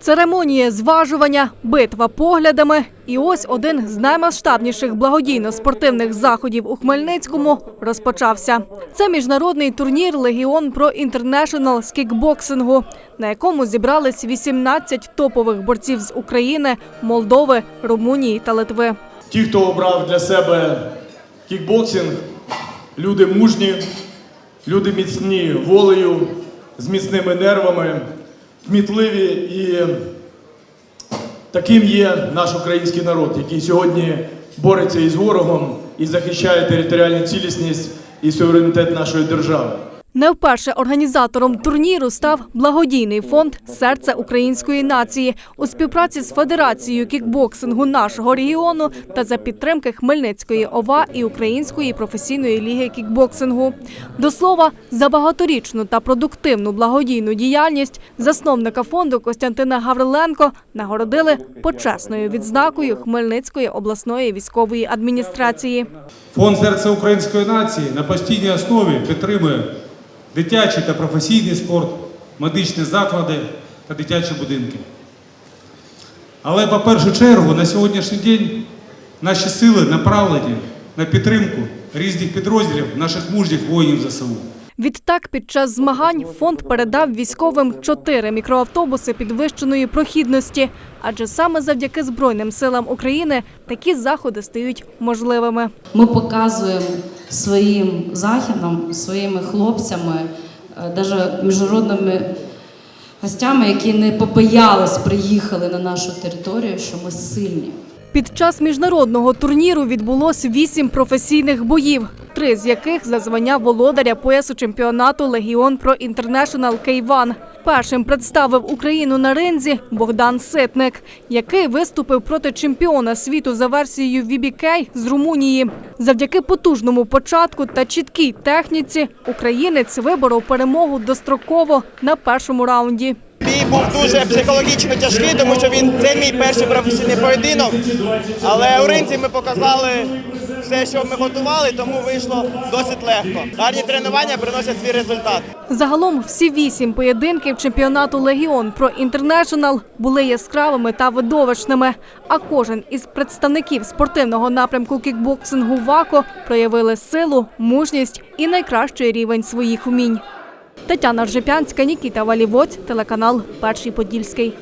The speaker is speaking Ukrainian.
Церемонія зважування, битва поглядами. І ось один з наймасштабніших благодійно-спортивних заходів у Хмельницькому розпочався. Це міжнародний турнір Легіон Про Інтернешнл з кікбоксингу, на якому зібрались 18 топових борців з України, Молдови, Румунії та Литви. Ті, хто обрав для себе кікбоксинг, люди мужні, люди міцні волею, з міцними нервами, кмітливі і таким є наш український народ, який сьогодні бореться із ворогом і захищає територіальну цілісність і суверенітет нашої держави. Не вперше організатором турніру став благодійний фонд Серце української нації у співпраці з Федерацією кікбоксингу нашого регіону та за підтримки Хмельницької ОВА і Української професійної ліги кікбоксингу. До слова, за багаторічну та продуктивну благодійну діяльність засновника фонду Костянтина Гавриленко нагородили почесною відзнакою Хмельницької обласної військової адміністрації. Фонд серця української нації на постійній основі підтримує дитячий та професійний спорт, медичні заклади та дитячі будинки. Але по першу чергу на сьогоднішній день наші сили направлені на підтримку різних підрозділів наших мужніх воїнів ЗСУ. Відтак, під час змагань фонд передав військовим чотири мікроавтобуси підвищеної прохідності, адже саме завдяки Збройним силам України такі заходи стають можливими. Ми показуємо своїм західом, своїми хлопцями, навіть міжнародними гостями, які не побоялись, приїхали на нашу територію, що ми сильні. Під час міжнародного турніру відбулось вісім професійних боїв, три з яких за звання володаря поясу чемпіонату Легіон Про Інтернешнл Кейван. Першим представив Україну на ринзі Богдан Ситник, який виступив проти чемпіона світу за версією VBK з Румунії. Завдяки потужному початку та чіткій техніці українець виборов перемогу достроково на першому раунді. Бій був дуже психологічно тяжкий, тому що він це мій перший професійний поєдинок. Але у ринці ми показали все, що ми готували, тому вийшло досить легко. Гарні тренування приносять свій результат. Загалом всі вісім поєдинків чемпіонату Легіон про інтернешнл були яскравими та видовищними. А кожен із представників спортивного напрямку кікбоксингу ВАКО проявили силу, мужність і найкращий рівень своїх умінь. Тетяна Ржепянська, Нікіта Валівоць, телеканал Перший Подільський.